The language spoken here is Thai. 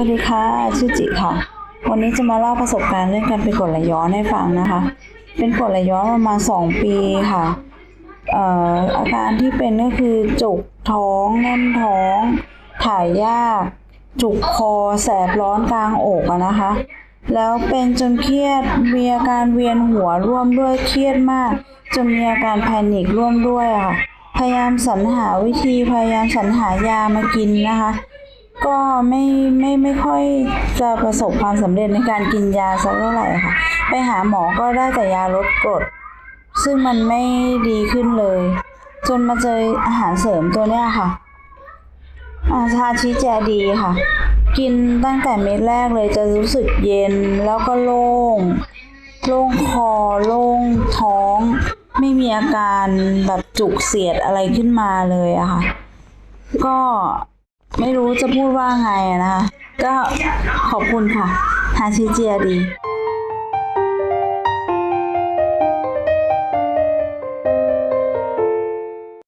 วัสดีค่ะ ชื่อจิค่ะ วันนี้จะมาเล่าประสบการณ์เรื่องการเป็นกดไหลย้อนให้ฟังนะคะ เป็นกดไหลย้อนประมาณสองปีค่ะออาการที่เป็นก็คือจุกท้องแน่นท้อง ถ่ายยาก จุกคอแสบร้อนกลางอกนะคะ แล้วเป็นจนเครียดมีอาการเวียนหัวร่วมด้วยเครียดมากจนมีอาการแพนิคร่วมด้วยค่ะ พยายามสรรหาวิธีพยายามสรรหายามากินนะคะ ก็ไม่ไม่ไม่ค่อยจะประสบความสำเร็จในการกินยาสักเท่าไหร่ค่ะ ไปหาหมอก็ได้แต่ยาลดกรด ซึ่งมันไม่ดีขึ้นเลย จนมาเจออาหารเสริมตัวเนี้ยค่ะ อาชาชิแจดีค่ะ กินตั้งแต่เม็ดแรกเลยจะรู้สึกเย็นแล้วก็โล่ง โล่งคอ โล่งท้อง ไม่มีอาการแบบจุกเสียดอะไรขึ้นมาเลยอะค่ะ ก็ ไม่รู้จะพูดว่าไงอะนะคะ ก็ขอบคุณค่ะฮาชิเจียดี